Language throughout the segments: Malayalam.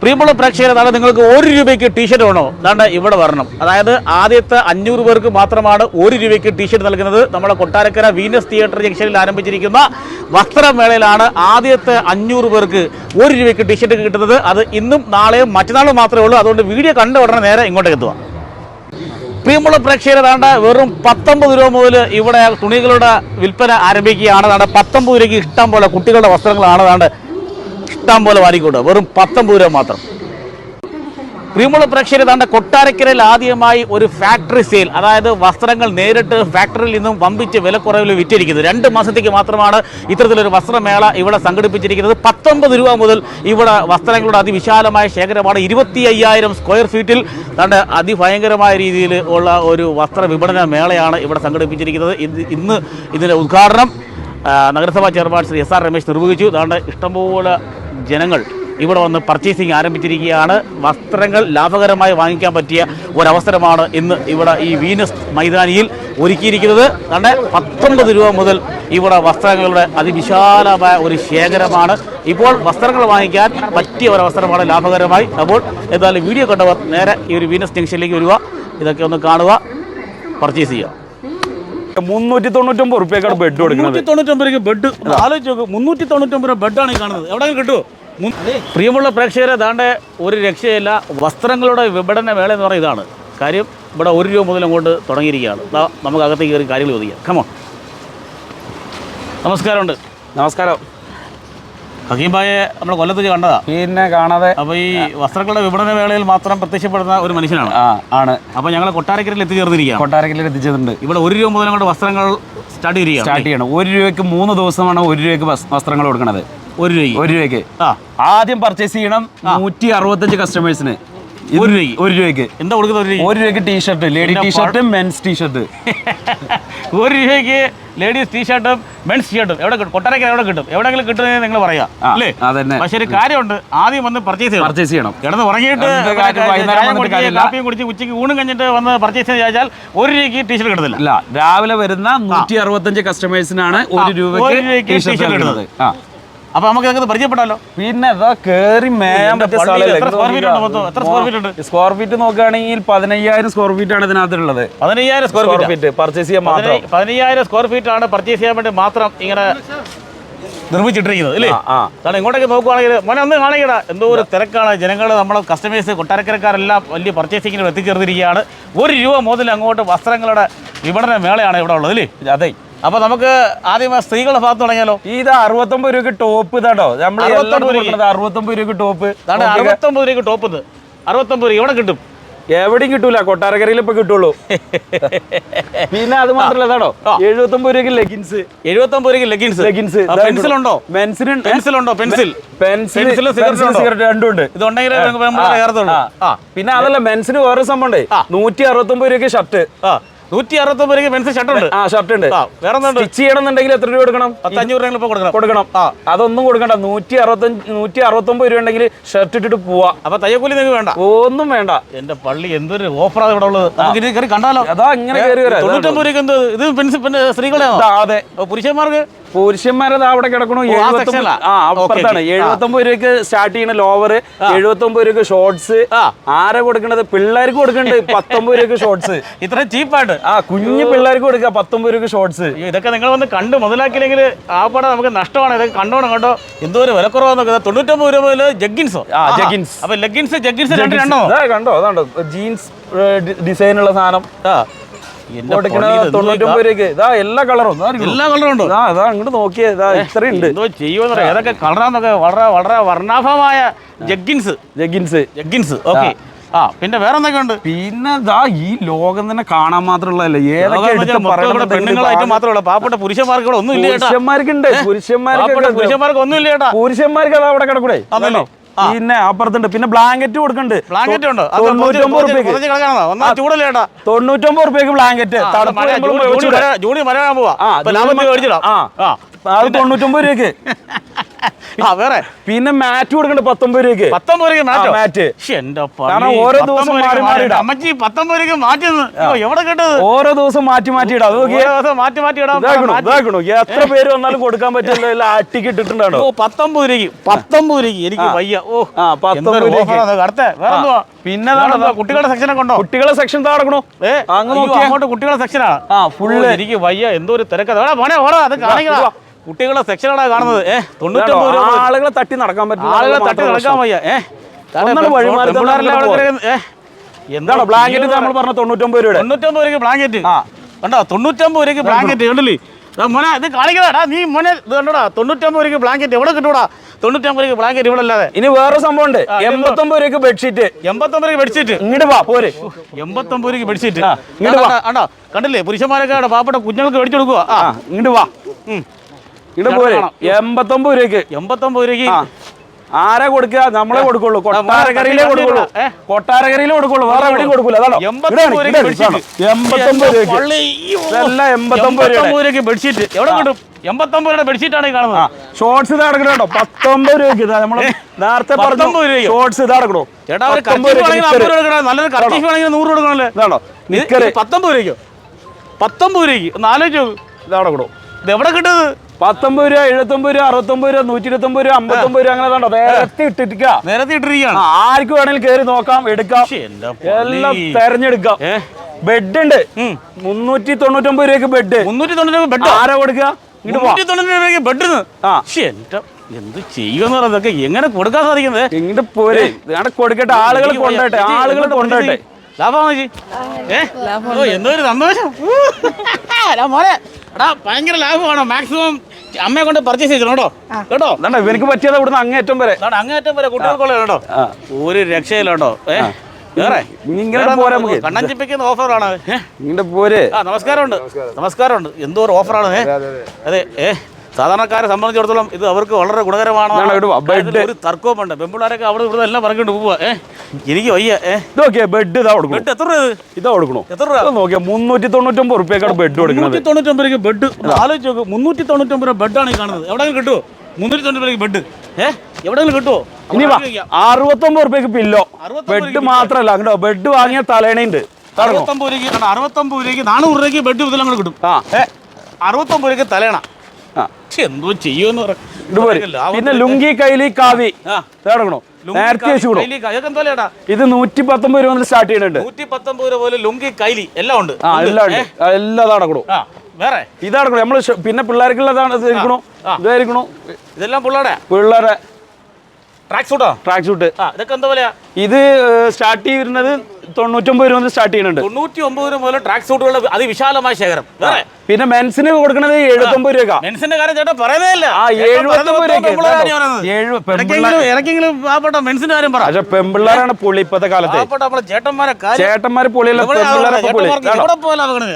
പ്രിയമുള്ള പ്രേക്ഷകരെ നാളെ നിങ്ങൾക്ക് ഒരു രൂപയ്ക്ക് ടീഷർട്ട് വേണോ? അതാണ്ട് ഇവിടെ വരണം. അതായത് ആദ്യത്തെ അഞ്ഞൂറ് പേർക്ക് മാത്രമാണ് ഒരു രൂപയ്ക്ക് ടീഷർട്ട് നൽകുന്നത്. നമ്മുടെ കൊട്ടാരക്കര വീനസ് തിയേറ്റർ ജംഗ്ഷനിൽ ആരംഭിച്ചിരിക്കുന്ന വസ്ത്രമേളയിലാണ് ആദ്യത്തെ അഞ്ഞൂറ് പേർക്ക് ഒരു രൂപയ്ക്ക് ടീഷർട്ട് കിട്ടുന്നത്. അത് ഇന്നും നാളെയും മറ്റന്നാളും മാത്രമേ ഉള്ളൂ. അതുകൊണ്ട് വീഡിയോ കണ്ട ഉടനെ നേരെ ഇങ്ങോട്ടേക്ക് എത്തുക. പ്രിയമുള്ള പ്രേക്ഷകരെ താണ്ട വെറും പത്തൊമ്പത് രൂപ മുതൽ ഇവിടെ തുണികളുടെ വിൽപ്പന ആരംഭിക്കുകയാണ്. താണ്ട പത്തൊമ്പത് രൂപയ്ക്ക് ഇഷ്ടം പോലെ കുട്ടികളുടെ വസ്ത്രങ്ങളാണ് താണ്ട് ഇഷ്ടം പോലെ വാരിക്കൊണ്ട് വെറും പത്തൊമ്പത് രൂപ മാത്രം. പ്രിയമുള്ള പ്രേക്ഷകരെ തന്റെ കൊട്ടാരക്കരയിൽ ആദ്യമായി ഒരു ഫാക്ടറി സെയിൽ അതായത് വസ്ത്രങ്ങൾ നേരിട്ട് ഫാക്ടറിയിൽ നിന്നും വമ്പിച്ച് വിലക്കുറവിൽ വിറ്റിരിക്കുന്നത് രണ്ട് മാസത്തേക്ക് മാത്രമാണ് ഇത്തരത്തിലൊരു വസ്ത്രമേള ഇവിടെ സംഘടിപ്പിച്ചിരിക്കുന്നത്. പത്തൊമ്പത് രൂപ മുതൽ ഇവിടെ വസ്ത്രങ്ങളുടെ അതിവിശാലമായ ശേഖരമാണ് ഇരുപത്തി അയ്യായിരം സ്ക്വയർ ഫീറ്റിൽ തന്റെ അതിഭയങ്കരമായ രീതിയിൽ ഉള്ള ഒരു വസ്ത്ര വിപണന മേളയാണ് ഇവിടെ സംഘടിപ്പിച്ചിരിക്കുന്നത്. ഇന്ന് ഇതിന്റെ ഉദ്ഘാടനം നഗരസഭാ chairman Shri S R Ramesh നിർവഹിച്ചു. അതുകൊണ്ട് ഇഷ്ടംപോലെ ജനങ്ങൾ ഇവിടെ വന്ന് പർച്ചേസിങ് ആരംഭിച്ചിരിക്കുകയാണ്. വസ്ത്രങ്ങൾ ലാഭകരമായി വാങ്ങിക്കാൻ പറ്റിയ ഒരവസരമാണ് ഇന്ന് ഇവിടെ ഈ വീനസ് മൈതാനിയിൽ ഒരുക്കിയിരിക്കുന്നത്. തന്നെ പത്തൊമ്പത് രൂപ മുതൽ ഇവിടെ വസ്ത്രങ്ങളുടെ അതിവിശാലമായ ഒരു ശേഖരമാണ്. ഇപ്പോൾ വസ്ത്രങ്ങൾ വാങ്ങിക്കാൻ പറ്റിയ ഒരവസരമാണ് ലാഭകരമായി. അപ്പോൾ എന്തായാലും വീഡിയോ കണ്ടവർ നേരെ ഈ ഒരു വീനസ് ജംഗ്ഷനിലേക്ക് വരിക. ഇതൊക്കെ ഒന്ന് കാണുക പർച്ചേസ് ചെയ്യുക. മുന്നൂറ്റി തൊണ്ണൂറ്റൊമ്പത് റുപ്യക്കാണ് ബെഡ് കൊടുക്കുന്നത്. മുന്നൂറ്റി തൊണ്ണൂറ്റൊമ്പത് ബെഡ് ആലോചിച്ച് നോക്ക്. മുന്നൂറ്റി തൊണ്ണൂറ്റൊമ്പത് ബെഡാണ് ഈ കാണുന്നത്. എവിടെ കിട്ടുമോ പ്രിയമുള്ള പ്രേക്ഷകരെ താണ്ട ഒരു രക്ഷയില്ല. വസ്ത്രങ്ങളുടെ വിപണന വേള എന്ന് പറയുന്നത് ഇതാണ്. കാര്യം ഇവിടെ ഒരു രൂപ മുതൽ അങ്ങോട്ട് തുടങ്ങിയിരിക്കുകയാണ്. നമുക്ക് അകത്തേക്ക് കയറി കാര്യങ്ങൾ ചോദിക്കാം. കമോ നമസ്കാരമുണ്ട്. നമസ്കാരം. ഹക്കീം ഭായെ നമ്മൾ കൊല്ലത്ത് കണ്ടതാ. പിന്നെ കാണാതെ അപ്പോൾ ഈ വസ്ത്രങ്ങളുടെ വിപണന വേളയിൽ മാത്രം പ്രത്യക്ഷപ്പെടുന്ന ഒരു മനുഷ്യനാണ്. ആ ആണ്. അപ്പോൾ ഞങ്ങൾ കൊട്ടാരക്കരയിൽ എത്തിച്ചേർന്നിരിക്കുക കൊട്ടാരക്കരയിൽ എത്തിച്ചിട്ടുണ്ട് ഇവിടെ ഒരു രൂപ മുതൽ അങ്ങോട്ട് വസ്ത്രങ്ങൾ സ്റ്റാർട്ട് ചെയ്യുക സ്റ്റാർട്ട് ചെയ്യണം. ഒരു രൂപയ്ക്ക് മൂന്ന് ദിവസമാണ് ഒരു രൂപയ്ക്ക് വസ്ത്രങ്ങൾ കൊടുക്കണത്. ഒരു രൂപയ്ക്ക്. ഒരു രൂപയ്ക്ക്. ആദ്യം പർച്ചേസ് ചെയ്യണം നൂറ്റി അറുപത്തഞ്ച് കസ്റ്റമേഴ്സിന് ഒരു രൂപയ്ക്ക്. ഒരു രൂപയ്ക്ക്. എന്താ കൊടുക്കുന്നത് ഒരു രൂപ ഒരു രൂപയ്ക്ക് ടീഷർട്ട് ലേഡി ടീഷർട്ടും മെൻസ് ടീഷർട്ട് ഒരു രൂപയ്ക്ക് ലേഡീസ് ടീഷർട്ടും മെൻസ് ടീഷർട്ടും എവിടെ കിട്ടും? കൊട്ടരയ്ക്ക് എവിടെ കിട്ടും? എവിടെയെങ്കിലും കിട്ടുന്നത് നിങ്ങൾ പറയാ. അല്ലേ? അതന്നെ. പക്ഷെ ഒരു കാര്യമുണ്ട്. ആദ്യം വന്ന് പർച്ചേസ് ചെയ്യണം. പർച്ചേസ് ചെയ്യണം. കിടന്ന് ഉറങ്ങിയിട്ട്. കാപ്പിയും കുടിച്ച് ഉച്ചയ്ക്ക് ഊണും കഴിഞ്ഞിട്ട് വന്ന് പർച്ചേസ് ചെയ്ത് ചോദിച്ചാൽ ഒരു രൂപയ്ക്ക് ടീഷർട്ട് കിട്ടത്തില്ല ഇല്ല. രാവിലെ വരുന്ന നൂറ്റി അറുപത്തഞ്ച് കസ്റ്റമേഴ്സിനാണ് ഒരു രൂപയ്ക്ക് ടീഷർട്ട് കിട്ടുന്നത് അപ്പൊ നമുക്ക് ഇതൊക്കെ പരിചയപ്പെടാലോ പിന്നെ ഇതാ കേറി മേയാൻ പറ്റിയ സ്ഥലമല്ലേ? സ്ക്വയർ ഫീറ്റ് നോക്കുകയാണെങ്കിൽ പതിനയ്യായിരം സ്ക്വയർ ഫീറ്റ് ആണ് ഇതിനകത്തുള്ളത്. പതിനയ്യായിരം സ്ക്വയർ ഫീറ്റ് പർച്ചേസ് ചെയ്യാൻ മാത്രം. പതിനയ്യായിരം സ്ക്വയർ ഫീറ്റ് ആണ് പർച്ചേസ് ചെയ്യാൻ വേണ്ടി മാത്രം ഇങ്ങനെ നിർമ്മിച്ചിട്ടിരിക്കുന്നത് അല്ലേ. കാരണം ഇങ്ങോട്ടേക്ക് നോക്കുവാണെങ്കിൽ മോനെ ഒന്ന് കാണിക്കട. എന്തോ ഒരു തിരക്കാണ്. ജനങ്ങൾ നമ്മളെ കസ്റ്റമേഴ്സ് കൊട്ടാരക്കരക്കാരെല്ലാം വലിയ പർച്ചേസിങ്ങിന് എത്തിച്ചേർന്നിരിക്കുകയാണ്. ഒരു രൂപ മുതൽ അങ്ങോട്ട് വസ്ത്രങ്ങളുടെ വിപണന മേളയാണ് ഇവിടെ ഉള്ളത് അല്ലേ? അതെ. അപ്പോൾ നമുക്ക് ആദ്യം സ്ത്രീകളുടെ ഭാഗത്ത് തുടങ്ങിയാലോ? ഇത് അറുപത്തൊമ്പത് രൂപയ്ക്ക് ടോപ്പ് ഇതാട്ടോ. നമ്മൾ അറുപത്തൊമ്പത് രൂപയ്ക്ക്. ടോപ്പ്. അറുപത്തൊമ്പത് രൂപയ്ക്ക് ടോപ്പ് അറുപത്തൊമ്പത് രൂപ ഇവിടെ കിട്ടും. എവിടെയും കിട്ടൂല. കൊട്ടാരക്കരയിൽ ഇപ്പൊ കിട്ടുള്ളൂ. പിന്നെ അത് മാത്രല്ല അതാണോ. എഴുപത്തൊമ്പത് രൂപയ്ക്ക് ലെഗിൻസ് എഴുപത്തൊമ്പത് രൂപയ്ക്ക് ലെഗിൻസ് ലെഗിൻസ് പെൻസിൽ ഉണ്ടോ? പെൻസിൽ പെൻസിൽ ഉണ്ടോ? സിഗരറ്റ് രണ്ടും ഉണ്ട്. ഇതുണ്ടെങ്കിൽ പിന്നെ അതല്ല മെൻസിന് വേറെ സംഭവം. നൂറ്റി അറുപത്തൊമ്പത് രൂപയ്ക്ക് ഷർട്ട് ആ. നൂറ്റി അറുപത്തൊമ്പത് രൂപയ്ക്ക് മെൻസ് ഷർട്ട് ഉണ്ട്. ആ ഷർട്ട് ഉണ്ട്. വേറെ സ്റ്റിച്ച് ചെയ്യണമെന്നുണ്ടെങ്കിൽ എത്ര രൂപ കൊടുക്കണം? പത്തഞ്ഞൂറ് രൂപ കൊടുക്കണം. കൊടുക്കണം. ആ. അതൊന്നും കൊടുക്കണ്ട. നൂറ്റി അറുപത്തഞ്ച് നൂറ്റി അറുപത്തൊമ്പത് രൂപ ഉണ്ടെങ്കിൽ ഷർട്ട് ഇട്ടിട്ട് പോവാ. അപ്പൊ തയ്യക്കൂലി നിങ്ങൾക്ക് വേണ്ട. ഒന്നും വേണ്ട. എന്റെ പള്ളി എന്തൊരു ഓഫറാണ് ഇവിടെ ഉള്ളത്. നമുക്ക് ഇത് കയറി കണ്ടാലോ? അതാ ഇങ്ങനെ കയറി വരാം. തൊണ്ണൂറ്റൊമ്പത് രൂപയ്ക്ക് എന്ത് ഇത്? പെൻസിൽ സ്ത്രീകളെ അതെ പുരുഷന്മാർക്ക്? പുരുഷന്മാരത് അവിടെ കിടക്കണു. അപ്പുറത്താണ്. ഓക്കേ. ആ. എഴുപത്തൊമ്പത് രൂപയ്ക്ക് സ്റ്റാർട്ട് ചെയ്യണ ലോവർ എഴുപത്തൊമ്പത് രൂപക്ക് ഷോർട്സ്. ആരാ കൊടുക്കണത്? പിള്ളേർക്ക് കൊടുക്കണത് പത്തൊമ്പത് രൂപക്ക് ഷോർട്സ് ഇത്ര ചീപ്പായിട്ട് ആ കുഞ്ഞു പിള്ളേർക്ക് കൊടുക്കുക പത്തൊമ്പത് രൂപക്ക് ഷോർട്സ് ഇതൊക്കെ നിങ്ങൾ വന്ന് കണ്ട് മുതലാക്കിയില്ലെങ്കിൽ ആ പടം നമുക്ക് നഷ്ടമാണ്. ഇതൊക്കെ കണ്ടോണം കണ്ടോ? എന്തോ ഒരു വിലക്കുറവാന്നൊക്കെ തൊണ്ണൂറ്റൊമ്പത് രൂപ മുതൽ ജഗ്ഗിൻസോ ആ, ജഗ്ഗിൻസ് അപ്പൊ ലെഗിൻസ് ജഗ്ഗിൻസ് രണ്ട് രണ്ടോ കണ്ടോ അതാണ്ടോ ജീൻസ് ഡിസൈനുള്ള സാധനം. എല്ലാ കളറും എല്ലാ കളറും ഉണ്ട്? ഇതാ അങ്ങോട്ട് നോക്കിയേ ഇതാ ഇത്രയും ഉണ്ട്. എന്തോ ചെയ്യുമെന്ന് ഏതൊക്കെ കളറാന്നൊക്കെ വളരെ വളരെ വർണാഭമായ ജഗ്ഗിൻസ്. ജഗ്ഗിൻസ്. ജഗ്ഗിൻസ്. ഓക്കെ. ആ പിന്നെ വേറെ എന്തൊക്കെ ഉണ്ട്? പിന്നെ ദാ ഈ ലോകം തന്നെ കാണാൻ മാത്രമുള്ള ഏതൊക്കെ പെണ്ണുങ്ങളായിട്ട് മാത്രമല്ല പാവപ്പെട്ട പുരുഷന്മാർക്ക് ഇവിടെ ഒന്നും ഇല്ല പുരുഷന്മാർക്കുണ്ട്. പുരുഷന്മാർക്ക് പുരുഷന്മാർക്ക് ഒന്നും ഇല്ല പുരുഷന്മാർക്ക് അതാ അവിടെ കിടക്കൂടെ? അതല്ലേ? പിന്നെ അപ്പുറത്തുണ്ട്. പിന്നെ ബ്ലാങ്കറ്റ് കൊടുക്കുന്നുണ്ട്. ബ്ലാങ്കറ്റ് ഉണ്ടോ. തൊണ്ണൂറ്റൊമ്പത് റുപ്യക്ക് തൊണ്ണൂറ്റൊമ്പത് ബ്ലാങ്കറ്റ് തണുപ്പ് മഴ വരാൻ പോവാ. അത് തൊണ്ണൂറ്റൊമ്പത് രൂപയ്ക്ക്. ആ വേറെ. പിന്നെ മാറ്റ് കൊടുക്കണ്ട് പത്തൊമ്പത് രൂപയ്ക്ക്. പത്തൊമ്പത് രൂപയ്ക്ക് മാറ്റോ? എന്റെ കാരണം ഓരോ ദിവസം മാറി മാറി ഇടാം. അമ്മച്ചി പത്തൊമ്പത് രൂപയ്ക്ക് മാറ്റി എവിടെ കേട്ടത്? ഓരോ ദിവസം മാറ്റി മാറ്റി ഇടാം. ദിവസം മാറ്റി മാറ്റി ഇടാൻ ഇതാക്കണോ? എത്ര പേര് വന്നാലും കൊടുക്കാൻ പറ്റില്ല. അട്ടിക്ക് ആട്ടിക്ക് ഇട്ടിട്ടുണ്ടാണോ പത്തൊമ്പത് രൂപയ്ക്ക്. പത്തൊമ്പത് രൂപയ്ക്ക് എനിക്ക് വയ്യ. ഓ ആ, പത്തൊമ്പത്. ഓഫറാണ് അടുത്ത വേറെ എന്തുവാ? പിന്നെ കുട്ടികളുടെ? കുട്ടികളുടെ സെക്ഷനൊക്കെ ഉണ്ടോ? കുട്ടികളെ സെക്ഷൻ താടക്കണോ ഏ. അങ്ങോട്ട് കുട്ടികളുടെ സെക്ഷനാ ആ, ഫുള്ള് എനിക്ക് വയ്യ. എന്തോ ഒരു തിരക്കഥ. ഓടാ അത് കാണിക്കടാ. ഇതുവാ. കുട്ടികളുടെ സെക്ഷനാണ് കാണുന്നത്? ഏ തൊണ്ണൂറ്റൊമ്പത് രൂപ ആളുകളെ തട്ടി നടക്കാൻ പറ്റില്ല. ആളുകളെ തട്ടി നടക്കാൻ. വയ്യ. ഏഹ് ഒന്നാണ് വഴിമാറി തന്നെ പെമ്പിള്ളാരെല്ലാം അങ്ങോട്ട് അവിടെ കിടക്കുന്നത്. ഏ, എന്താ ഇതാണോ ബ്ലാങ്കറ്റ് നമ്മൾ പറഞ്ഞ തൊണ്ണൂറ്റൊമ്പത് രൂപ തൊണ്ണൂറ്റൊമ്പത് രൂപയ്ക്ക് ബ്ലാങ്കറ്റ്. കണ്ടോ? തൊണ്ണൂറ്റൊമ്പത് രൂപയ്ക്ക് ബ്ലാങ്കറ്റ് കണ്ടില്ലേ? മോനെ ഇത് കാണിക്കടാ നീ മോനെ ഇത് കണ്ടോടാ? തൊണ്ണൂറ്റൊമ്പത് രൂപയ്ക്ക് ബ്ലാങ്കറ്റ് എവിടെ കിട്ടൂടാ? തൊണ്ണൂറ്റൊമ്പത് രൂപ ബ്ലാങ്കറ്റ് ഇവിടെ അല്ലാതെ. ഇനി വേറെ സംഭവം ഉണ്ട്? എൺപത്തൊമ്പത് രൂപയ്ക്ക് ബെഡ്ഷീറ്റ് എൺപത്തൊമ്പത് രൂപ ബെഡ്ഷീറ്റ് ഇങ്ങോട്ട് വാ പോരെ. എൺപത്തൊമ്പത് രൂപയ്ക്ക് ബെഡ്ഷീറ്റ് ഇങ്ങോട്ട് വാ. കണ്ടോ? കണ്ടില്ലേ? പുരുഷന്മാരൊക്കെ പാവപ്പെട്ട കുഞ്ഞുങ്ങൾക്ക് മേടിച്ചു കൊടുക്കുക ആ. ഇങ്ങോട്ട് വാ. ഇങ്ങോട്ട് പോരെ. എൺപത്തൊമ്പത് രൂപയ്ക്ക്. എൺപത്തൊമ്പത് രൂപയ്ക്ക്? ആരെ കൊടുക്കുക? നമ്മളെ കൊടുക്കുള്ളൂ. കൊട്ടാരക്കരയിലേ കൊടുക്കുള്ളൂ? കൊട്ടാരക്കരയിലേ കൊടുക്കുള്ളൂ. വേറെ എവിടെയും കൊടുക്കൂല. അതാണോ? എൺപത്തൊമ്പത് രൂപയ്ക്ക് ബെഡ്ഷീറ്റ് എവിടെ കിട്ടും എൺപത്തൊമ്പത് രൂപയുടെ ബെഡ്ഷീറ്റ് ആണ് കാണുന്നത്. ഷോർട്സ് ഇതാ അടക്കണോ കേട്ടോ പത്തൊമ്പത് രൂപയ്ക്ക് നമ്മൾ നേരത്തെ പത്തൊമ്പത് രൂപ ഷോർട്സ് ഇതാ എടുക്കണോ ചേട്ടാ ഒരു കൊടുക്കണം നല്ലൊരു കർച്ചീഫ് ആണെങ്കിൽ നൂറ് കൊടുക്കണല്ലേ ഇതാണോ? പത്തൊമ്പത് രൂപയ്ക്കോ. പത്തൊമ്പത് രൂപയ്ക്ക്. ഒന്ന് ആലോചിച്ച് ഇതാ ഇത് ഇത് എവിടെ കിട്ടുന്നത്? പത്തൊമ്പത് രൂപ എഴുപത്തൊമ്പത് രൂപ അറുപത്തൊമ്പത് രൂപ നൂറ്റി ഇരുപത്തൊമ്പത് രൂപ അമ്പത്തൊമ്പത് രൂപ അങ്ങനെ കണ്ടോ? നേരത്തെ ഇട്ടിരിക്ക. നേരത്തെ ഇട്ടിരിക്കുകയാണ്. ആർക്ക് വേണമെങ്കിലും കയറി നോക്കാം എടുക്കാം. എല്ലാം. തെരഞ്ഞെടുക്കാം. ബെഡ് ഉണ്ട്. മുന്നൂറ്റി തൊണ്ണൂറ്റൊമ്പത് രൂപയ്ക്ക് ബെഡ്. മുന്നൂറ്റി തൊണ്ണൂറ്റി ബെഡ്? ആരാ കൊടുക്കുക? ഇങ്ങോട്ട് വാ. മുന്നൂറ്റി തൊണ്ണൂറ്റി രൂപയ്ക്ക് ബെഡ് ആ. ശ്ശെ, എന്റെ എന്ത് ചെയ്യുമെന്ന് പറയുന്നതൊക്കെ എങ്ങനെ കൊടുക്കാൻ സാധിക്കുന്നത്? ഇങ്ങോട്ട് പോരെ. കൊടുക്കട്ടെ. ആളുകൾ. കൊണ്ടോട്ടെ. ആളുകൾ കൊണ്ടോട്ടെ. ലാഭമാണോ ഏ? എന്തോ ഒരു സന്തോഷം. മോനെ. എടാ ഭയങ്കര ലാഭമാണോ? മാക്സിമം അമ്മയെ കൊണ്ട് പർച്ചേസ് ചെയ്തു കേട്ടോ. കേട്ടോ? ഇവർക്ക് ഇവനക്ക് പറ്റിയത് ഇവിടുന്ന് അങ്ങേറ്റം വരെ. അങ്ങേറ്റം വരെ കുട്ടികൾക്കുള്ള കേട്ടോ. ഒരു രക്ഷയിലോട്ടോ കേട്ടോ. ഏ? വേറെ? ഇനി ഇങ്ങനെ വേറെ പോരാ നമുക്ക്. നമുക്ക്. കണ്ണഞ്ചിപ്പിക്കുന്ന ഓഫറാണ് പോരെ. നമസ്കാരമുണ്ട്. നമസ്കാരമുണ്ട്. എന്തോ ഒരു ഓഫറാണ് ഏ? അതെ ഏ? സാധാരണക്കാരെ സംബന്ധിച്ചിടത്തോളം ഇത് അവർക്ക് വളരെ ഗുണകരമാണ് ഒരു തർക്കവും ഉണ്ട് പെമ്പിള്ളാരൊക്കെ അവിടെ ഇവിടെ എല്ലാം പറഞ്ഞിട്ട് പോവുക ഏ? എനിക്ക് വയ്യ. ഏ? ഇതൊക്കെ ബെഡ് ഇതാ കൊടുക്കണം ബെഡ് എത്ര രൂപ ഇത്? കൊടുക്കണോ. എത്ര രൂപ? നോക്കിയാൽ നോക്കിയാ മുന്നൂറ്റി തൊണ്ണൂറ്റൊമ്പത് റുപ്യക്കാണ് ബെഡ് കൊടുക്കുന്നത് മുന്നൂറ്റി തൊണ്ണൂറ്റൊമ്പത് രൂപയ്ക്ക് ബെഡ് ആലോചിച്ച് നോക്ക്. മുന്നൂറ്റി തൊണ്ണൂറ്റൊമ്പത് രൂപ ബെഡാണ് ഈ കാണുന്നത്. എവിടെയെങ്കിലും കിട്ടുമോ മുന്നൂറ്റി തൊണ്ണൂറ്റി ബെഡ് ഏ? എവിടെയെങ്കിലും കിട്ടുമോ ഇനി അറുപത്തൊമ്പത് റുപ്യക്ക് പില്ലോ ബെഡ് മാത്രമല്ല അങ്ങോട്ട് ബെഡ് വാങ്ങിയ തലേണയുണ്ട് അറുപത്തൊമ്പത് രൂപയ്ക്ക് അറുപത്തൊമ്പത് രൂപയ്ക്ക് നാനൂറ് രൂപയ്ക്ക് ബെഡ് ഇതെല്ലാം കൂടെ കിട്ടും. ആ. അറുപത്തൊമ്പത് രൂപയ്ക്ക് തലേണ. എന്തോ ചെയ്യുമെന്ന് പിന്നെ ലുങ്കി കൈലി കാവി. തേടണോ നേരത്തെ ഇത് നൂറ്റി പത്തൊമ്പത് രൂപ സ്റ്റാർട്ട് ചെയ്യുന്നുണ്ട്. നൂറ്റി പത്തൊമ്പത് രൂപ ലുങ്കി കൈലി എല്ലാം ഉണ്ട്. എല്ലാം? ഉണ്ട്. എല്ലാം വേറെ? ഇതാടക്കണോ നമ്മൾ പിന്നെ പിള്ളേർക്കുള്ളതാണ് ഇത് ഇരിക്കണോ ആ. ഇതായിരിക്കണോ? ഇതെല്ലാം പിള്ളേരെ പിള്ളേരെ ട്രാക്ക് സൂട്ടോ ട്രാക്ക് സൂട്ട് ഇതൊക്കെ എന്താ പറയാ ഇത് സ്റ്റാർട്ട് ചെയ്യുന്നത് തൊണ്ണൂറ്റൊമ്പത് രൂപ മുതൽ സ്റ്റാർട്ട് ചെയ്യുന്നുണ്ട്. തൊണ്ണൂറ്റി ഒമ്പത് രൂപ മുതൽ ട്രാക്ക് സൂട്ടുകളുടെ അതിവിശാലമായ ശേഖരം. പിന്നെ മെൻസിന് കൊടുക്കുന്നത് എഴുപത്തൊമ്പത് രൂപ മെൻസിന്റെ കാര്യം ചേട്ടാ പറയുന്നില്ല ഇടയ്ക്കെങ്കിലും പാവപ്പെട്ട മെൻസിന്റെ കാര്യം പറ. പെമ്പിള്ളാരാണ് പെമ്പിള്ളേരാണ് പൊളി ഇപ്പത്തെ കാലത്ത്. ചേട്ടന്മാരെ ചേട്ടന്മാര് പുള്ളി പെമ്പിള്ളാരെ പുള്ളി പെമ്പിള്ളാരെ പുള്ളി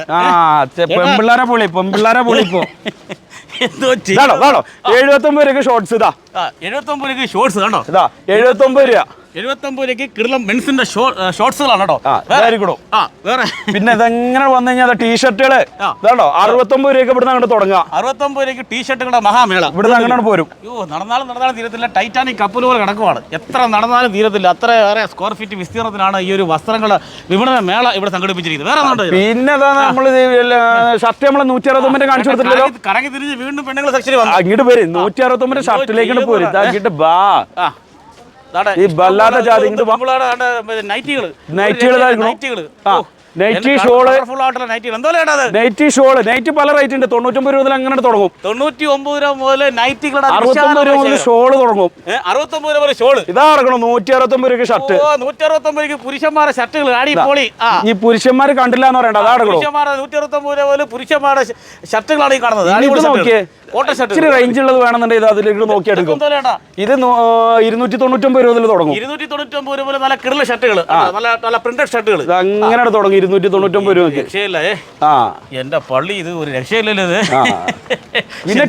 പെമ്പിള്ളേരെ പൊളി പെമ്പിള്ളേരെ പൊളി ഇപ്പൊ. എന്തോ ഒമ്പത് രൂപ ഷോർട്സ് ഇതാ. എഴുപത്തി ഒമ്പത് രൂപ ഷോർട്സ് കണ്ടോ ഇതാ എഴുപത്തി ഒമ്പത് രൂപ. എഴുപത്തൊമ്പത് രൂപയ്ക്ക് കിടലം മെൻസിന്റെ ഷോർട്സുകളാണ് കേട്ടോ. വേറെ? ആ വേറെ പിന്നെ ഇതെങ്ങനെ വന്നു കഴിഞ്ഞാൽ ടീഷർട്ടുകൾ? ആ. ഇതാണോ അറുപത്തൊമ്പത് രൂപയ്ക്ക് ഇവിടുന്ന് അങ്ങോട്ട് തുടങ്ങുക അറുപത്തൊമ്പത് രൂപയ്ക്ക് ടീഷർട്ടുകളുടെ മഹാമേള. ഇവിടുന്ന് അങ്ങോട്ട് പോരും. അയ്യോ നടന്നാലും നടന്നാലും തീരത്തില്ല. ടൈറ്റാനിക് കപ്പൽ പോലെ കിടക്കുവാണ്. എത്ര നടന്നാലും തീരത്തില്ല. അത്ര ഏറെ സ്ക്വയർ ഫീറ്റ് വിസ്തീർണത്തിലാണ് ഈ ഒരു വസ്ത്രങ്ങളുടെ വിപണന മേള ഇവിടെ സംഘടിപ്പിച്ചിരിക്കുന്നത്. വേറെ? പിന്നെ ഇതാ നമ്മൾ ഷർട്ട് നമ്മൾ നൂറ്റി അറുപത്തൊമ്പത് കാണിച്ചു കൊടുത്തില്ലല്ലോ കറങ്ങി- തിരിഞ്ഞ് വീണ്ടും പെണ്ണുങ്ങൾ സെക്ഷനിൽ വന്നു. അങ്ങോട്ട് വരും നൂറ്റി അറുപത്തൊമ്പത് ഷർട്ടിലേക്ക് പോരും. ബാ. ഈ ഇഷ്ടംപോലെ ജാതി നൈറ്റികൾ? നൈറ്റികൾ ആ, നൈറ്റി ഷോൾ. നൈറ്റികൾ നൈറ്റി ഷോൾ നൈറ്റ് പല റേറ്റ് ഉണ്ട്. തൊണ്ണൂറ്റൊമ്പത് രൂപ അങ്ങനെ തുടങ്ങും. തൊണ്ണൂറ്റി ഒമ്പത് രൂപ മുതൽ നൈറ്റികളുടെ അറുപത്തൊമ്പത് രൂപ മുതൽ ഷോൾ തുടങ്ങും. അറുപത്തൊമ്പത് രൂപ ഷോൾ ഇതാ ഇറങ്ങണം നൂറ്റി അറുപത്തൊമ്പത് രൂപ ഷർട്ട് നൂറ്റി അറുപത്തൊമ്പത് രൂപ പുരുഷന്മാരെ ഷർട്ടുകൾ ആടി പൊളി. ഈ പുരുഷന്മാർ കണ്ടില്ല എന്ന് പറയണ്ട. അതാ ഇറങ്ങണോ പുരുഷന്മാരെ നൂറ്റി അറുപത്തൊമ്പത് രൂപ മുതൽ പുരുഷന്മാരുടെ ഷർട്ടുകളാണ് ഈ കാണുന്നത്. നോക്കിയേ. ഇച്ചിരി റേഞ്ച് ഉള്ളത് വേണമെന്നുണ്ടെങ്കിൽ അതിലേക്ക് നോക്കി എടുക്കും ഇത് ഇരുന്നൂറ്റി തൊണ്ണൂറ്റൊമ്പത് രൂപ തുടങ്ങും. ഇരുന്നൂറ്റി തൊണ്ണൂറ്റി ഒമ്പത് രൂപ മുതൽ നല്ല കിടല ഷർട്ടുകൾ നല്ല നല്ല പ്രിന്റഡ് ഷർട്ടുകൾ അങ്ങനെ തുടങ്ങും ഇരുന്നൂറ്റി തൊണ്ണൂറ്റൊമ്പത് രൂപയ്ക്ക്. രക്ഷയില്ല ആ. എന്റെ പള്ളി ഇത് ഒരു രക്ഷയില്ലല്ലോ ഇത്. പിന്നെ?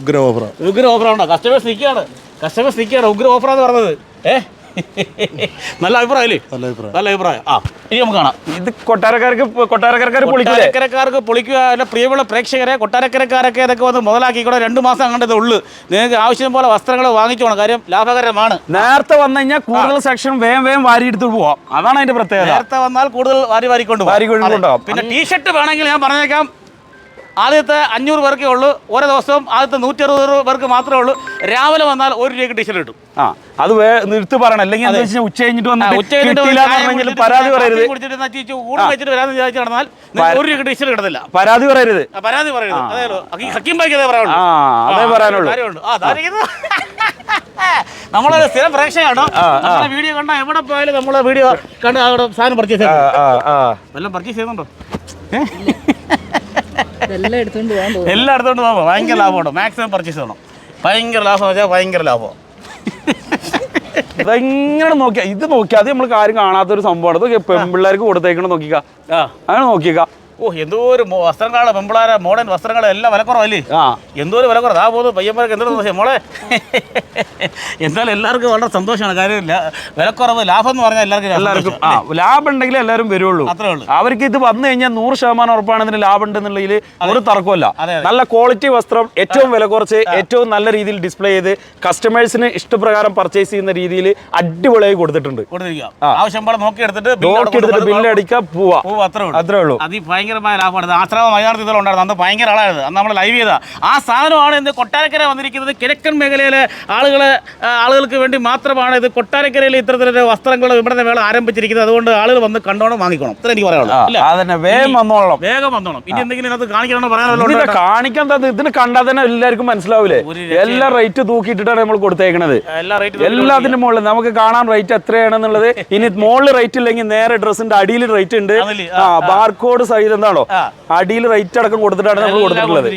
ഉഗ്ര ഓഫറാണ് ഉഗ്ര ഓഫറാണോ കസ്റ്റമേഴ്സ് നിൽക്കുകയാണ് കസ്റ്റമേഴ്സ് നിൽക്കുകയാണ് ഉഗ്ര ഓഫറാന്ന് പറഞ്ഞത്. ഏ? നല്ല അഭിപ്രായമല്ലേ നല്ല അഭിപ്രായം. ആ ഇനി നമുക്ക് കാണാം. ഇത് കൊട്ടാരക്കാർക്ക് കൊട്ടാരക്കാർക്ക് കൊട്ടാരക്കരക്കാർക്ക് പൊളിക്കുക അല്ല പ്രിയമുള്ള പ്രേക്ഷകരെ കൊട്ടാരക്കരക്കാരൊക്കെ ഇതൊക്കെ വന്ന് മുതലാക്കി മുതലാക്കിക്കൂടെ? രണ്ട് മാസം അങ്ങോട്ടേ ഉള്ളു നിങ്ങൾക്ക് ആവശ്യം പോലെ വസ്ത്രങ്ങൾ വാങ്ങിച്ചോണം കാര്യം ലാഭകരമാണ്. നേരത്തെ വന്നു കഴിഞ്ഞാൽ കൂടുതൽ സെക്ഷൻ വേം വേം വാരി എടുത്ത് പോവാം. അതാണ് അതിന്റെ പ്രത്യേകത. നേരത്തെ വന്നാൽ കൂടുതൽ വാരി വാരിക്കൊണ്ട് വാരിക്കൊണ്ടുണ്ടാവും. പിന്നെ ടീഷർട്ട് വേണമെങ്കിൽ ഞാൻ പറഞ്ഞേക്കാം. ആദ്യത്തെ അഞ്ഞൂറ് പേർക്കേ ഉള്ളൂ. ഓരോ ദിവസവും ആദ്യത്തെ നൂറ്റി അറുപത് പേർക്ക് മാത്രമേ ഉള്ളൂ. രാവിലെ വന്നാൽ ഒരു രൂപയ്ക്ക് ടീഷർട്ട് കിട്ടും ആ അത് വേ നിർത്തി പറയണം. അല്ലെങ്കിൽ എന്താ വെച്ചാൽ ഉച്ച കഴിഞ്ഞിട്ട് വന്നിട്ട് ഉച്ച കിട്ടിയില്ല പരാതി പറയരുത്. പരാതി പറയരുത്. ആ, പരാതി പറയരുത്. ഹക്കി- അതേ പറയാനുള്ളൂ. നമ്മളൊരു സ്ഥിരം പ്രേക്ഷകയാണോ നമ്മളെ വീഡിയോ കണ്ട എവിടെ പോയാലും നമ്മളെ വീഡിയോ കണ്ട് അവിടെ സാധനം പർച്ചേസ്. വല്ലതും പർച്ചേസ് ചെയ്യുന്നുണ്ടോ ഇതെല്ലാം എടുത്തോണ്ട് പോകാൻ തോന്നുന്നു എല്ലാം എടുത്തോണ്ട് പോകാം ഭയങ്കര ലാഭമാണ് മാക്സിമം പർച്ചേസ് ചെയ്യണം. ഭയങ്കര ലാഭം വെച്ചാൽ ഭയങ്കര ലാഭം. ഇതെങ്ങനെ നോക്കിയാ ഇത് നോക്കിയാ അത് നമ്മൾ കാര്യം കാണാത്തൊരു സംഭവമാണ്. ഇതൊക്കെ പെൺപിള്ളേർക്ക് കൊടുത്തേക്കണം നോക്കിക്കാ. അങ്ങനെ നോക്കിക്ക. ഓ എന്തോ ഒരു വസ്ത്രങ്ങളാണ് പെമ്പിളാര മോഡേൺ വസ്ത്രങ്ങൾ എല്ലാം വിലക്കുറവല്ലേ? ആ. എന്തോ ഒരു വിലക്കുറവ്. ആ പോകുന്നു പയ്യന്മാർക്ക് എന്തോ സന്തോഷം മോളെ? എന്തായാലും എല്ലാവർക്കും വളരെ സന്തോഷമാണ് കാര്യമില്ല. വിലക്കുറവ് ലാഭം എന്ന് പറഞ്ഞാൽ എല്ലാവർക്കും എല്ലാവർക്കും ആ ലാഭം ഉണ്ടെങ്കിൽ എല്ലാവരും വരുള്ളൂ. അത്രേ ഉള്ളൂ. അവർക്ക് ഇത് വന്നു കഴിഞ്ഞാൽ നൂറ് ശതമാനം ഉറപ്പാണ് ഇതിന് ലാഭം ഉണ്ടെന്നുള്ളതിൽ ഒരു തർക്കമല്ല. നല്ല ക്വാളിറ്റി വസ്ത്രം ഏറ്റവും വില കുറച്ച് ഏറ്റവും നല്ല രീതിയിൽ ഡിസ്പ്ലേ ചെയ്ത് കസ്റ്റമേഴ്സിന് ഇഷ്ടപ്രകാരം പർച്ചേസ് ചെയ്യുന്ന രീതിയിൽ അടിപൊളിയായി കൊടുത്തിട്ടുണ്ട്. ആവശ്യം പോലെ നോക്കി എടുത്തിട്ട് നോക്കി എടുത്തിട്ട് ബില്ല് അടിക്കാൻ പോവാ അത്രേ ഉള്ളൂ. അത്രേ ഉള്ളൂ. ഭയങ്കരമായ ലാഭമാണ്. ഇത് ആശ്രമ മൈതാനത്ത് ഉണ്ടായിരുന്നു. അന്ന് ഭയങ്കര ആളായിരുന്നു. അന്ന് നമ്മൾ ലൈവ് ചെയ്ത. ആ സാധനമാണ് ഇന്ന് കൊട്ടാരക്കര വന്നിരിക്കുന്നത്. കിഴക്കൻ മേഖലയിലെ ആളുകൾ ആളുകൾക്ക് വേണ്ടി മാത്രമാണ് ഇത് കൊട്ടാരക്കരയിൽ ഇത്തരത്തിലൊരു വസ്ത്രങ്ങളുടെ വിപണന മേള ആരംഭിച്ചിരിക്കുന്നത്. അതുകൊണ്ട് ആളുകൾ വന്ന് കണ്ടോണം വാങ്ങിക്കണം. ഇത്ര എനിക്ക് പറയാനുള്ളൂ. വേഗം വന്നോളാം വേഗം വന്നോണം. ഇനി എന്തെങ്കിലും ഇതിനകത്ത് കാണിക്കണമെന്ന് പറയാനല്ലോ ഇതിനെ കാണിക്കാൻ ഇതിന് കണ്ടാൽ തന്നെ എല്ലാവർക്കും മനസ്സിലാവില്ലേ എല്ലാ റേറ്റ് തൂക്കിയിട്ടിട്ടാണ് നമ്മൾ കൊടുത്തേക്കുന്നത് എല്ലാ റേറ്റ് എല്ലാത്തിനും മുകളിൽ നമുക്ക് കാണാൻ റേറ്റ് എത്രയാണെന്നുള്ളത്. ഇനി മുകളിൽ റേറ്റ് ഇല്ലെങ്കിൽ നേരെ ഡ്രസ്സിന്റെ അടിയിൽ റേറ്റ് ഉണ്ട്. ബാർകോഡ് സഹിതം എന്താണോ? അടിയിൽ റേറ്റ് അടക്കം കൊടുത്തിട്ടാണ് നമ്മൾ കൊടുത്തിട്ടുള്ളത്.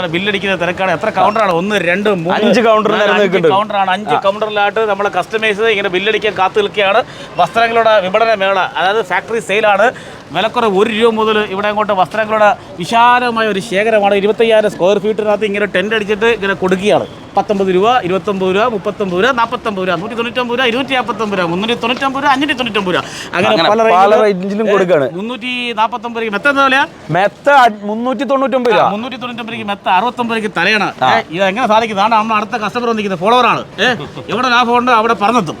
ഒരു ബില്ലടിക്കുന്ന തിരക്കാണ്. എത്ര കൗണ്ടറാണ് ഒന്ന് രണ്ട് അഞ്ച് നിരന്ന് അഞ്ച് നിൽക്കുന്നുണ്ട്. കൗണ്ടറാണ് അഞ്ച് കൗണ്ടറിലായിട്ട് നമ്മളെ കസ്റ്റമേഴ്സ് ഇങ്ങനെ ബില്ലടിക്കാൻ കാത്തു നിൽക്കുകയാണ്. വസ്ത്രങ്ങളുടെ വിപണന മേള അതായത് ഫാക്ടറി സെയിലാണ് വിലക്കുറവ് ഒരു രൂപ മുതൽ ഇവിടെ അങ്ങോട്ട് വസ്ത്രങ്ങളുടെ വിശാലമായ ഒരു ശേഖരമാണ്. ഇരുപത്തയ്യായിരം സ്ക്വയർ ഫീറ്റിനകത്ത് ഇങ്ങനെ ടെന്റ് അടിച്ചിട്ട് ഇങ്ങനെ കൊടുക്കുകയാണ്. പത്തൊമ്പത് രൂപ ഇരുപത്തൊമ്പത് രൂപ മുപ്പത്തൊമ്പത് രൂപ നാൽപ്പത്തൊമ്പത് രൂപ നൂറ്റി തൊണ്ണൂറ്റൊമ്പത് രൂപ ഇരുന്നൂറ്റി നാൽപ്പത്തൊമ്പത് രൂപ. മുന്നൂറ്റി തൊണ്ണൂറ്റൊമ്പത് രൂപ അഞ്ഞൂറ്റി തൊണ്ണൂറ്റൊമ്പത് രൂപ അങ്ങനെ പല റേഞ്ചിലും കൊടുക്കാണ് മുന്നൂറ്റി നാൽപ്പത്തൊമ്പത് രൂപ മെത്ത എന്താ വില? മെത്ത മുന്നൂറ്റി തൊണ്ണൂറ്റൊമ്പത് രൂപ. മുന്നൂറ്റി തൊണ്ണൂറ്റൊമ്പതിലേക്ക് മെത്ത അറുപത്തൊമ്പതിലേക്ക് തലയാണ്. ഇത് എങ്ങനെ സാധിക്കും? അതാണ് നമ്മൾ അടുത്ത കസ്റ്റമർ വന്നിരിക്കുന്നത്. ഫോളോവറാണ് ഏഹ് എവിടെ ലാഭമുണ്ട് അവിടെ പറഞ്ഞെത്തും.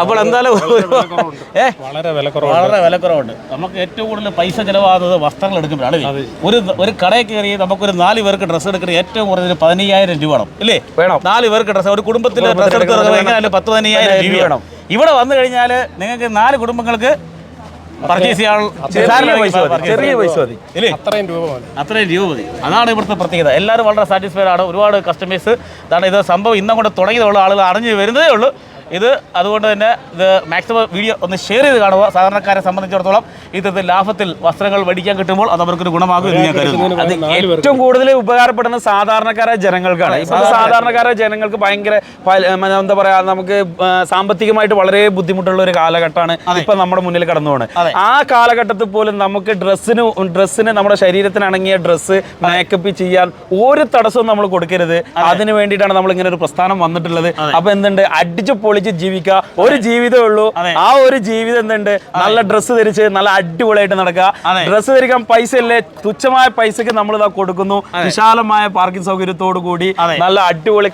അപ്പോൾ എന്തായാലും വളരെ വിലക്കുറവുണ്ട്. നമുക്ക് ഏറ്റവും കൂടുതൽ പൈസ ചിലവാകുന്നത് വസ്ത്രങ്ങൾ എടുക്കുമ്പോഴാണ്? ഒരു ഒരു കടയിൽ കയറി നമുക്കൊരു നാല് പേർക്ക് ഡ്രസ്സ് എടുക്കുന്ന ഏറ്റവും കുറഞ്ഞത് പതിനയ്യായിരം രൂപ വേണം. ഇല്ലേ? വേണം. നാല് പേർക്ക് ഡ്രസ്സ് ഒരു കുടുംബത്തിൽ ഡ്രസ്സ് എടുത്ത് എടുക്കുന്നത് പത്ത് പതിനയ്യായിരം പതിനയ്യായിരം രൂപ വേണം. ഇവിടെ വന്നു കഴിഞ്ഞാൽ നിങ്ങൾക്ക് നാല് കുടുംബങ്ങൾക്ക് പർച്ചേസ് ചെറിയ ചെയ്യാൻ പൈസ മതി. ചെറിയ പൈസ മതി. ഇല്ലേ? അത്രയും രൂപ മതി. അത്രയും രൂപ മതി. അതാണ് ഇവിടുത്തെ പ്രത്യേകത. എല്ലാവരും വളരെ സാറ്റിസ്ഫൈഡ് ആണ്. ഒരുപാട് കസ്റ്റമേഴ്സ് അതാണ് ഇത് സംഭവം ഇന്നും കൊണ്ട് തുടങ്ങിയതുള്ളൂ ആളുകൾ അറിഞ്ഞു വരുന്നതേ ഉള്ളൂ. ഇത് അതുകൊണ്ട് തന്നെ ഇത് മാക്സിമം വീഡിയോ ഒന്ന് ഷെയർ ചെയ്ത് കാണുക. സാധാരണക്കാരെ സംബന്ധിച്ചിടത്തോളം ഇത്തരത്തിൽ ലാഭത്തിൽ വസ്ത്രങ്ങൾ മേടിക്കാൻ കിട്ടുമ്പോൾ അത് അവർക്കൊരു ഗുണമാകും എന്ന് ഞാൻ കരുതുന്നു. അത് ഏറ്റവും കൂടുതൽ ഉപകാരപ്പെടുന്ന സാധാരണക്കാരായ ജനങ്ങൾക്കാണ്. ഇപ്പൊ സാധാരണക്കാരായ ജനങ്ങൾക്ക് ഭയങ്കര എന്താ പറയാ നമുക്ക് സാമ്പത്തികമായിട്ട് വളരെ ബുദ്ധിമുട്ടുള്ള ഒരു കാലഘട്ടമാണ് ഇപ്പൊ നമ്മുടെ മുന്നിൽ കടന്നു. പോകുന്നത് ആ കാലഘട്ടത്തിൽ പോലും നമുക്ക് ഡ്രസ്സിന് ഡ്രസ്സിന് നമ്മുടെ ശരീരത്തിന് അണങ്ങിയ ഡ്രസ്സ് മേക്കപ്പ് ചെയ്യാൻ ഒരു തടസ്സവും നമ്മൾ കൊടുക്കരുത്. അതിന് വേണ്ടിയിട്ടാണ് നമ്മൾ ഇങ്ങനെ ഒരു പ്രസ്ഥാനം വന്നിട്ടുള്ളത്. അപ്പൊ എന്തുണ്ട്? അടിച്ചു പൊളിച്ച് ജീവിക്കുക. ഒരു ജീവിതമേ ഉള്ളൂ. ആ ഒരു ജീവിതം എന്തുണ്ട്? നല്ല ഡ്രസ്സ് ധരിച്ച് നല്ല അടിപൊളിയായിട്ട് നടക്കുക. ഡ്രസ്സ് ധരിക്കാൻ പൈസ ഇല്ലേ തുച്ഛമായ പൈസക്ക് നമ്മൾ ഇതാ കൊടുക്കുന്നു വിശാലമായ പാർക്കിംഗ് സൗകര്യത്തോടു കൂടി നല്ല അടിപൊളി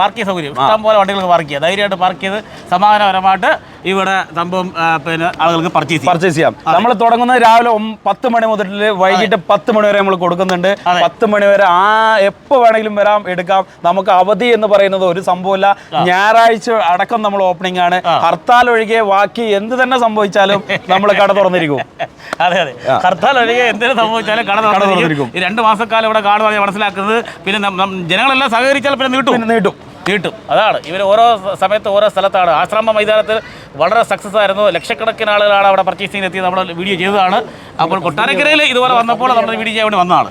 പാർക്കിംഗ് സൗകര്യം ഇഷ്ടം പോലെ വണ്ടികൾക്ക് പാർക്ക് ചെയ്യാം. ധൈര്യമായിട്ട് പാർക്ക് ചെയ്ത് സമാധാനപരമായിട്ട് ഇവിടെ സംഭവം പിന്നെ ആളുകൾക്ക് പർച്ചേസ് ചെയ്യാം. പർച്ചേസ് ചെയ്യാം. നമ്മൾ തുടങ്ങുന്നത് രാവിലെ പത്ത് മണി മുതൽ വൈകിട്ട് പത്ത് മണി വരെ നമ്മൾ കൊടുക്കുന്നുണ്ട്. പത്ത് മണി വരെ ആ എപ്പോ വേണമെങ്കിലും വരാം എടുക്കാം. നമുക്ക് അവധി എന്ന് പറയുന്നത് ഒരു സംഭവമില്ല. ഞായറാഴ്ച അടക്കം നമ്മൾ ഓപ്പണിംഗ് ആണ്. ഹർത്താൽ ഒഴികെ ബാക്കി എന്ത് തന്നെ സംഭവിച്ചാലും നമ്മൾ കട തുറന്നിരിക്കും. അതെ അതെ. ഹർത്താൽ ഒഴികെ എന്തിനു സംഭവിച്ചാലും കട തുറന്നിരിക്കും. ഈ രണ്ട് മാസക്കാലം ഇവിടെ കാണുവാൻ ഞാൻ മനസ്സിലാക്കുന്നത്. പിന്നെ ജനങ്ങളെല്ലാം സഹകരിച്ചാൽ പിന്നെ നീട്ടും. നീട്ടും. നീട്ടും. അതാണ്. ഇവർ ഓരോ സമയത്ത് ഓരോ സ്ഥലത്താണ്. ആശ്രമ മൈതാനത്തിൽ വളരെ സക്സസ് ആയിരുന്നു. ലക്ഷക്കണക്കിന് ആളുകളാണ് അവിടെ പർച്ചേസിംഗ് എത്തി നമ്മൾ വീഡിയോ ചെയ്തതാണ്. അപ്പോൾ കൊട്ടാരക്കരയിൽ ഇതുപോലെ വന്നപ്പോൾ നമ്മൾ വീഡിയോ ചെയ്യാൻ വേണ്ടി വന്നതാണ്.